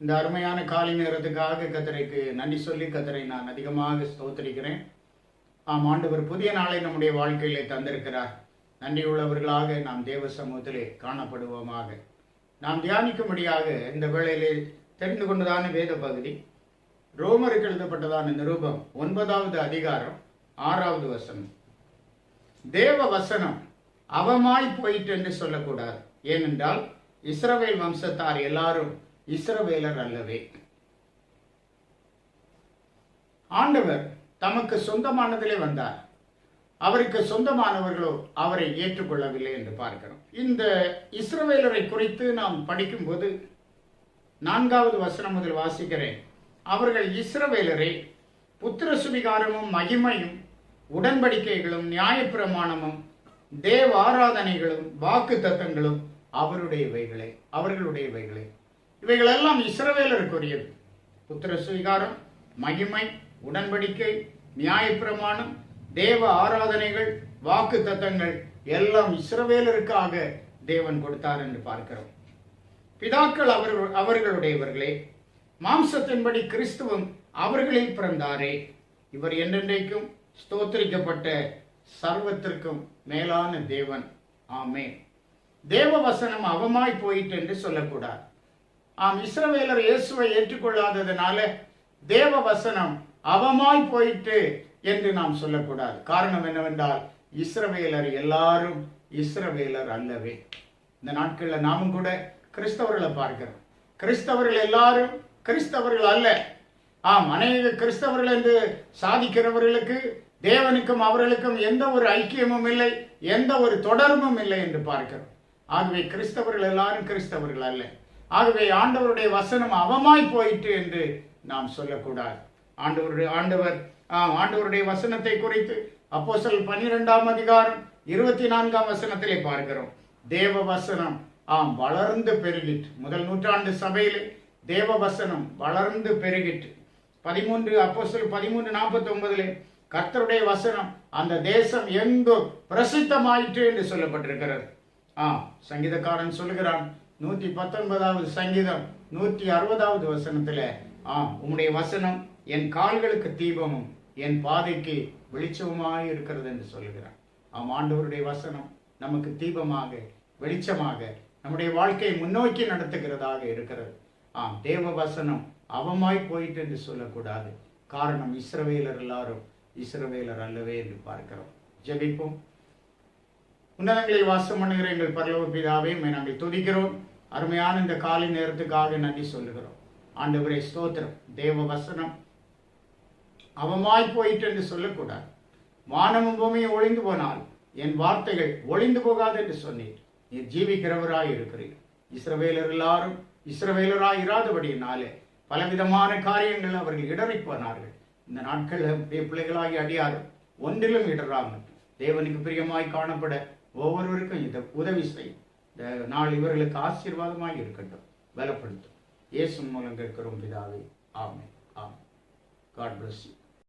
இந்த அருமையான காலை நேரத்துக்காக கத்தரைக்கு நன்றி சொல்லி கத்தரை நான் அதிகமாக ஸ்தோத்தரிக்கிறேன். ஆம் ஆண்டவர் புதிய நாளை நம்முடைய வாழ்க்கையிலே தந்திருக்கிறார். நன்றியுள்ளவர்களாக நாம் தேவ சமூகத்திலே காணப்படுவோமாக. நாம் தியானிக்கும்படியாக இந்த வேளையிலே தெரிந்து கொண்டதான வேத பகுதி ரோமருக்கு எழுதப்பட்டதான நிருபம் ஒன்பதாவது அதிகாரம் ஆறாவது வசனம். தேவ வசனம் அவமாய் போயிட்டு என்று சொல்லக்கூடாது. ஏனென்றால் இஸ்ரவேல் வம்சத்தார் எல்லாரும் இஸ்ரவேலர் அல்லவே. ஆண்டவர் தமக்கு சொந்தமானதிலே வந்தார். அவருக்கு சொந்தமானவர்களோ அவரை ஏற்றுக்கொள்ளவில்லை என்று பார்க்கிறோம். இந்த இஸ்ரவேலரை குறித்து நாம் படிக்கும்போது நான்காவது வசனம் முதல் வாசிக்கிறேன். அவர்கள் இஸ்ரவேலரை புத்திர சுவிகாரமும் மகிமையும் உடன்படிக்கைகளும் நியாயப்பிரமாணமும் தேவ ஆராதனைகளும் வாக்கு தத்தங்களும் அவருடையவைகளே அவர்களுடையவைகளே. இவைகளெல்லாம் இஸ்ரவேலருக்குரியது. புத்திர சுவீகாரம் மகிமை உடன்படிக்கை நியாயப்பிரமாணம் தேவ ஆராதனைகள் வாக்கு தத்தங்கள் எல்லாம் இஸ்ரவேலருக்காக தேவன் கொடுத்தார் என்று பார்க்கிறோம். பிதாக்கள் அவர்கள் அவர்களுடையவர்களே மாம்சத்தின்படி கிறிஸ்துவம் அவர்களில் பிறந்தாரே. இவர் என்றென்றைக்கும் ஸ்தோத்திரிக்கப்பட்ட சர்வத்திற்கும் மேலான தேவன். ஆமே தேவ வசனம் அவமாய் போயிட்டு என்று சொல்லக்கூடாது. ஆம் இஸ்ரவேலர் இயேசுவை ஏற்றுக்கொள்ளாததுனால தேவ வசனம் அவமாய் போயிட்டு என்று நாம் சொல்லக்கூடாது. காரணம் என்னவென்றால் இஸ்ரவேலர் எல்லாரும் இஸ்ரவேலர் அல்லவே. இந்த நாட்களில் நாமும் கூட கிறிஸ்தவர்களை பார்க்கிறோம். கிறிஸ்தவர்கள் எல்லாரும் கிறிஸ்தவர்கள் அல்ல. ஆம் அநேக கிறிஸ்தவர்கள் என்று சாதிக்கிறவர்களுக்கு தேவனுக்கும் அவர்களுக்கும் எந்த ஒரு ஐக்கியமும் இல்லை எந்த ஒரு தொடர்பும் இல்லை என்று பார்க்கிறோம். ஆகவே கிறிஸ்தவர்கள் எல்லாரும் கிறிஸ்தவர்கள் அல்ல. ஆகவே ஆண்டவருடைய வசனம் அவமாய் போயிட்டு என்று நாம் சொல்லக்கூடாது. ஆண்டவருடைய ஆண்டவர் ஆம், ஆண்டவருடைய வசனத்தை குறித்து அப்போசல் பனிரெண்டாம் அதிகாரம் இருபத்தி நான்காம் வசனத்திலே பார்க்கிறோம். தேவ வசனம் ஆம் வளர்ந்து பெருகிட்டு முதல் நூற்றாண்டு சபையிலே தேவ வசனம் வளர்ந்து பெருகிட்டு பதிமூன்று அப்போஸ்தலர் பதிமூன்று நாற்பத்தி ஒன்பதுலே கர்த்தருடைய வசனம் அந்த தேசம் எங்கும் பிரசித்தமாயிற்று என்று சொல்லப்பட்டிருக்கிறது. ஆ சங்கீதக்காரன் சொல்லுகிறான் நூத்தி பத்தொன்பதாவது சங்கீதம் நூத்தி அறுபதாவது வசனத்துல ஆம் உம்முடைய வசனம் என் கால்களுக்கு தீபமும் என் பாதைக்கு வெளிச்சமுமாய் இருக்கிறது என்று சொல்லுகிறான். ஆம் ஆண்டவருடைய வசனம் நமக்கு தீபமாக வெளிச்சமாக நம்முடைய வாழ்க்கையை முன்னோக்கி நடத்துகிறதாக இருக்கிறது. ஆம் தேவ வசனம் அவமாய் போயிட்டு என்று சொல்லக்கூடாது. காரணம் இஸ்ரவேலர் எல்லாரும் இஸ்ரவேலர் அல்லவே என்று பார்க்கிறோம். ஜெபிப்போம். உன்னதங்களில் வாசம் பண்ணுகிற எங்கள் பரலோக பிதாவே நாங்கள் துதிக்கிறோம். அருமையான இந்த காலை நேரத்துக்காக நன்றி சொல்லுகிறோம். ஆண்டவரே ஸ்தோத்திரம். தேவ வசனம். அவமாய் போயிட்டு என்று சொல்லக்கூடாது. வானமும் பூமியும் ஒளிந்து போனால் என் வார்த்தைகள் ஒளிந்து போகாது என்று சொன்னீர். நீர் ஜீவிக்கிறவராய் இருக்கிறீர். இஸ்ரவேலர் எல்லாரும் இஸ்ரவேலராய் இராதபடியினாலே பலவிதமான காரியங்கள் அவர்கள் இடறி போனார்கள். இந்த நாட்களில் பிள்ளைகளாகி அடியாரும் ஒன்றிலும் இடராமல் தேவனுக்கு பிரியமாய் காணப்பட ஒவ்வொருவருக்கும் இந்த உதவி செய்யும். இந்த நாள் இவர்களுக்கு ஆசீர்வாதமாக இருக்கட்டும். பலப்படுத்தும். இயேசு மூலம் கேட்கிறோம் பிதாவே. ஆமே ஆமே காட் பிளஸ் யூ